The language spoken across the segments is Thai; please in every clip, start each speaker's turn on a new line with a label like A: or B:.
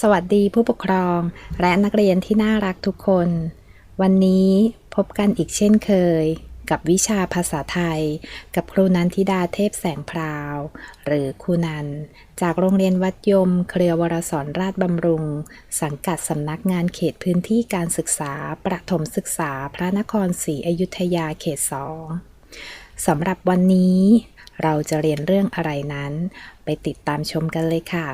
A: สวัสดีผู้ปกครอง และนักเรียนที่น่ารักทุกคน วันนี้พบกันอีกเช่นเคย กับวิชาภาษาไทย กับครูนันทิดาเทพแสงพราว หรือครูนัน จากโรงเรียนวัดยม เครือวรสรราชบำรุง สังกัดสำนักงานเขตพื้นที่การศึกษา ประถมศึกษาพระนครศรีอยุธยาเขตสองสำหรับวันนี้ เราจะเรียนเรื่องอะไรนั้น ไปติดตามชมกันเลยค่ะ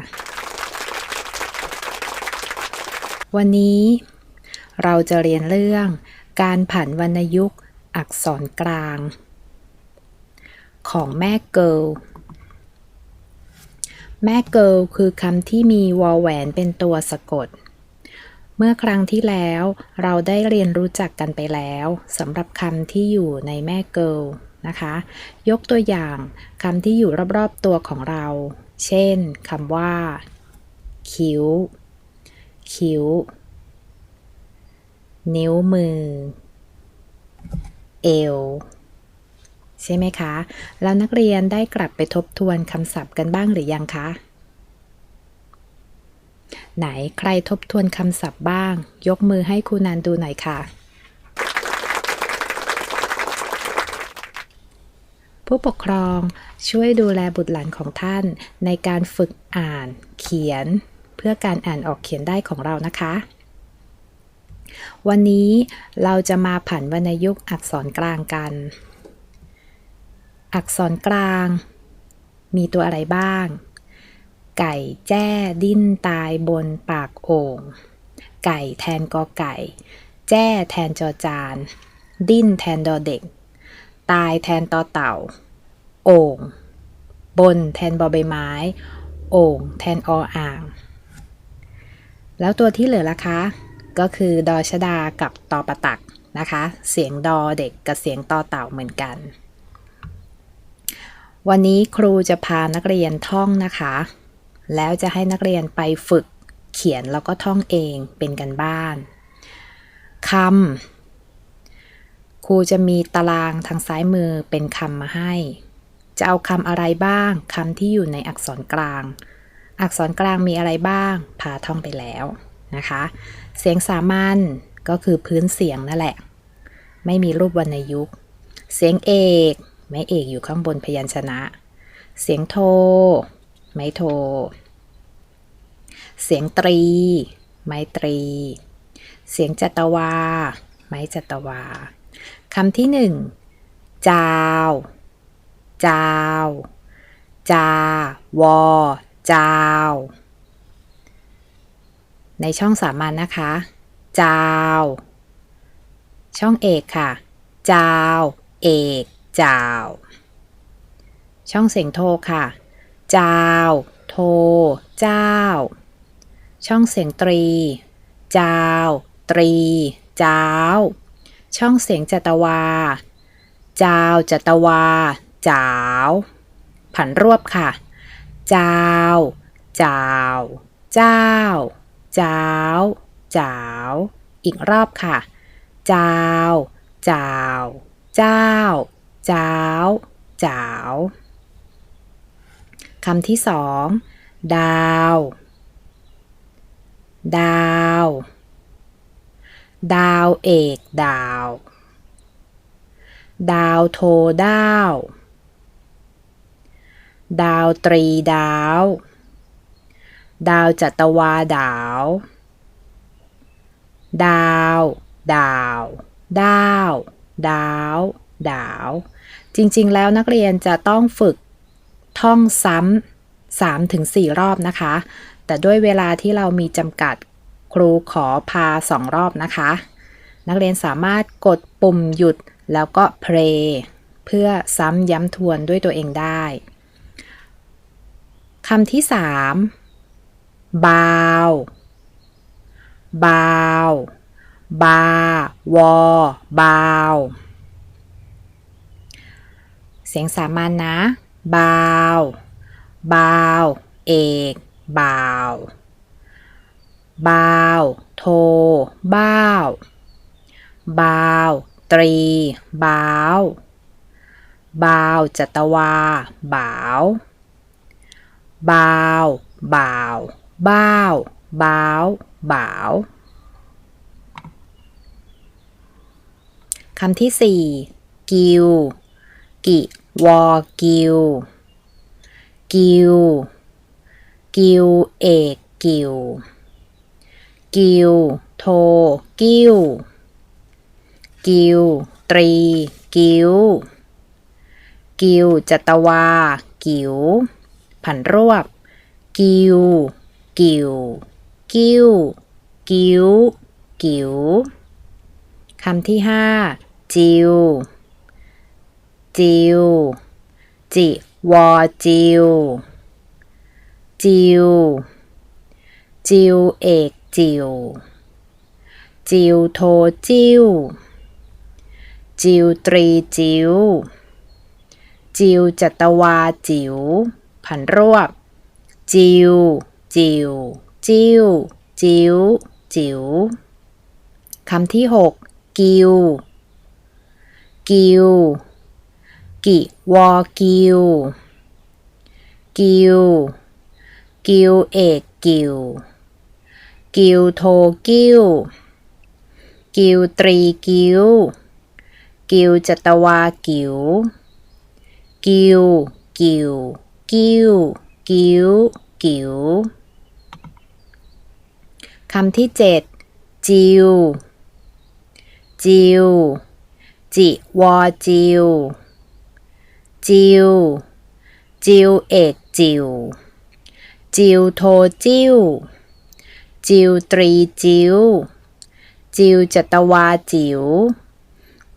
A: วันนี้เราจะเรียนเรื่องการผันวรรณยุกต์อักษรกลาง ของแม่เกิลแม่เกิลคือคำที่มีวอลแหวนเป็นตัวสะกด เมื่อครั้งที่แล้วเราได้เรียนรู้จักกันไปแล้วสำหรับคำที่อยู่ในแม่เกิลนะคะ ยกตัวอย่างคำที่อยู่รอบๆตัวของเรา เช่นคำว่า คิ้ว คิ้ว นิ้วมือ เอว ใช่ไหมคะ แล้วนักเรียนได้กลับไปทบทวนคำศัพท์กันบ้างหรือยังคะ ไหนใครทบทวนคำศัพท์บ้าง ยกมือให้ครูนันดูหน่อยค่ะผู้ปกครองช่วยดูแลบุตรหลานของท่านในการฝึกอ่าน เขียน เพื่อการอ่านออกเขียนได้ของเรานะคะ วันนี้เราจะมาผันวรรณยุกต์อักษรกลางกัน อักษรกลาง มีตัวอะไรบ้าง ไก่แจ้ดิ้นตายบนปากโอ่งไก่แทนกอไก่ แจ้แทนจอจาน ดิ้นแทนดอเด็ก ตายแทนตอเต่า โอ่ง บนแทนบอใบไม้ โอ่ง แทนออ่าง แล้วตัวที่เหลือล่ะคะ ก็คือดอชดากับตอประตักนะคะ เสียงดอเด็กกับเสียงตอเต่าเหมือนกัน วันนี้ครูจะพานักเรียนท่องนะคะ แล้วจะให้นักเรียนไปฝึกเขียนแล้วก็ท่องเองเป็นกันบ้านคำครูจะมีตารางทางซ้ายมือเป็นคำมาให้ จะเอาคำอะไรบ้างคำที่อยู่ในอักษรกลาง อักษรกลางมีอะไรบ้างพาท่องไปแล้วนะคะ เสียงสามัญก็คือพื้นเสียงนั่นแหละ ไม่มีรูปวรรณยุกต์ เสียงเอก ไม่เอกอยู่ข้างบนพยัญชนะ เสียงโท ไม่โท เสียงตรี ไม้ตรี เสียงจัตวา ไม้จัตวาคำที่หนึ่งจาว จาว จาวอ จาว ในช่องสามัญนนะคะ จาว ช่องเอกค่ะ จาว เอก จาว ช่องเสียงโทค่ะ จาว โท เจ้า ช่องเสียงตรี จาว ตรี จ้าว ช่องเสียงจัตวา จาว จัตวาจ้าว ผันรวบค่ะ จาวจ้าวเจ้าจ้าวจ้าวอีกรอบค่ะจ้าวจ้าวเจ้าจ้าวจ้าวคำที่สองดาว ดาว ดาวเอกดาว ดาวโทดาวดาว ดาวตรีดาว ดาวจัตวาดาว ดาว ดาว ดาว ดาว ดาว จริงๆ แล้วนักเรียนจะต้องฝึกท่องซ้ำา3ถึง4รอบนะคะ แต่ด้วยเวลาที่เรามีจำกัดครูขอพา2รอบนะคะ นักเรียนสามารถกดปุ่มหยุดแล้วก็ play เพื่อซ้ำย้ำทวนด้วยตัวเองได้ คำที่3บาวบาวบาวอบาวเสียงสามัญนนะบาวบาวเอกบาวบาวโทบ้าวบาวตรีบาวบาวจัตวาบ่าว บาวบ่าวบ้าวบ้าวบ่าวคำที่สี่กิว กิวอกิว กิว กิวเอกกิว กิว โท กิว กิว ตรี กิว กิวจัตวา กิว ผันรวบ กิว กิว กิว กิว กิวคำที่ห้าจิว จิว จิวอจิว จิว จิวเอกจิว จิวโทจิว จิวตรีจิว จิวจัตวาจิว ผันรวบ จิว จิว จิว จิว จิวคำที่หกกิว กิว กิวอกิว กิว กิวเอกกิว กิวโทกิว กิวตรีกิว กิวจัตวากิว กิว กิว กิ้ว กิ้ว กิวคำที่เจ็ดจิว จิว จิวอจิว จิว จิวเอกจิว จิวโทจิว จิวตรีจิว จิวจัตวาจิว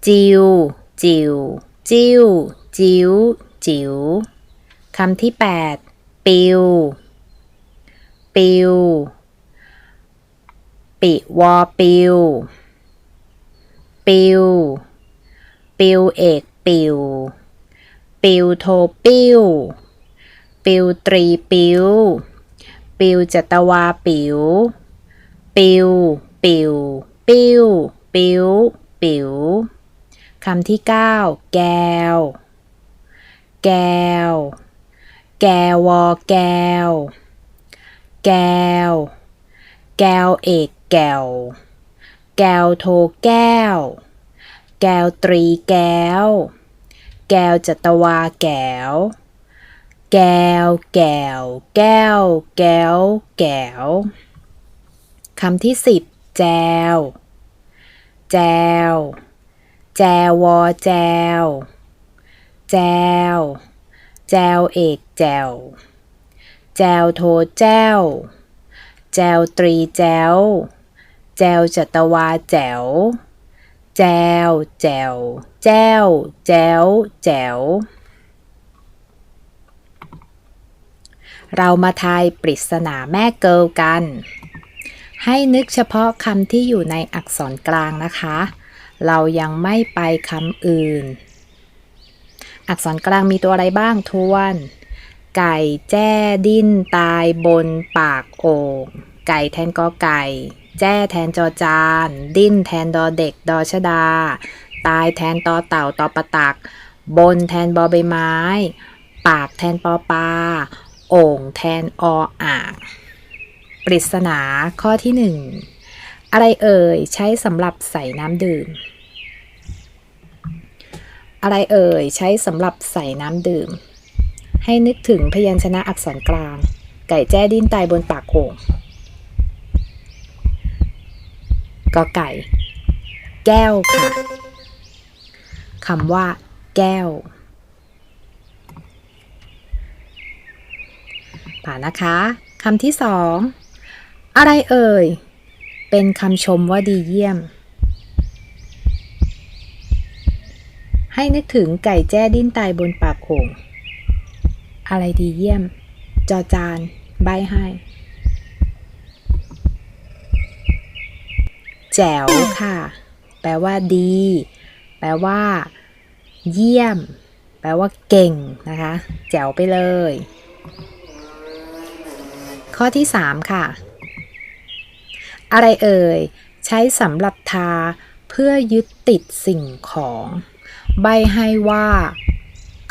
A: จิว จิว จิว จิวจิว คำที่แปดปิว ปิว ปิวอปิว ปิว ปิวเอกปิว ปิวโทปิว ปิวตรีปิว ปิวจัตวาปิว ปิว ปิว ปิว ปิว ปิว คำที่เก้าแก้ว แก้ว แกวอแก้วแก้วแก้วเอกแก้วแก้วโทแก้ว แก้วตรีแก้ว แก้วจัตวาแก้ว แก้วแก้วแก้ว แก้ว แก้ว คำที่สิบแจว แจว แจววอแจว แจว แจวเอกแจว แจวโทแจวแจวตรีแจว แจวจัตวาแจว แจวแจว แจวแจวแจว เรามาทายปริศนาแม่เกิลกัน ให้นึกเฉพาะคำที่อยู่ในอักษรกลางนะคะ เรายังไม่ไปคำอื่น อักษรกลางมีตัวอะไรบ้างทวน ไก่แจ้ดิ้นตายบนปากโอ่งไก่แทนกอไก่ แจ้แทนจอจาน ดิ้นแทนดอเด็กดอชดา ตายแทนตอเต่าตอประตัก บนแทนบอใบไม้ ปากแทนปอปลาโอ่งแทนออ่างปริศนาข้อที่หนึ่งอะไรเอ่ยใช้สำหรับใส่น้ำดื่ม อะไรเอ่ย ใช้สำหรับใส่น้ำดื่ม ให้นึกถึงพยัญชนะอักษรกลาง ไก่แจ้ดิ้นตายบนปากโอ่งกอไก่ แก้วค่ะคำว่า แก้วผ่านนะคะคำที่สอง อะไรเอ่ย เป็นคำชมว่าดีเยี่ยม ให้นึกถึงไก่แจ้ดิ้นตายบนปากโขง อะไรดีเยี่ยม จอจาน ใบให้ แจ๋วค่ะ แปลว่าดี แปลว่า เยี่ยม แปลว่าเก่งนะคะ แจ๋วไปเลย ข้อที่3ค่ะ อะไรเอ่ย ใช้สำหรับทาเพื่อยึดติดสิ่งของ ใบให้ว่า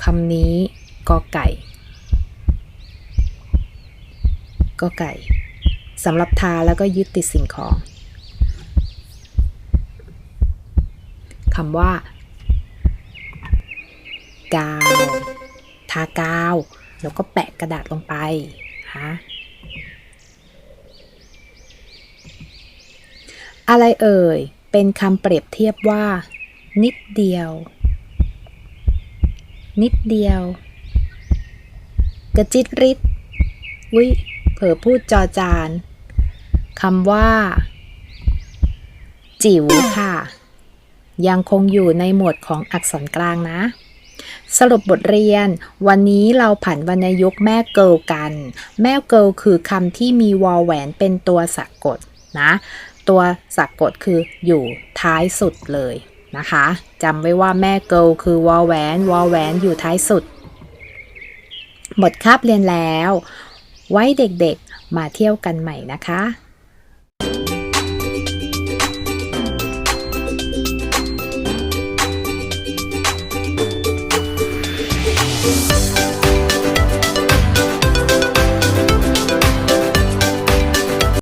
A: คำนี้กอไก่กอไก่สำหรับทาแล้วก็ยึดติดสิ่งของคำว่ากาว ทากาว แล้วก็แปะกระดาษลงไปฮะอะไรเอ่ย เป็นคำเปรียบเทียบว่า นิดเดียว นิดเดียว กระจิตริดวิเผลอพูดจอจานคำว่า จิ๋วค่ะ ยังคงอยู่ในหมวดของอักษรกลางนะ สรุปบทเรียน วันนี้เราผันวรรณยุกต์แม่เกิลกัน แม่เกิลคือคำที่มีวอลแหวนเป็นตัวสะกดนะ ตัวสะกดคืออยู่ท้ายสุดเลย นะคะจำไว้ว่าแม่เกิลคือวอลแวนวอลแวนอยู่ท้ายสุด หมดคาบเรียนแล้ว ไว้เด็กๆมาเที่ยวกันใหม่นะคะ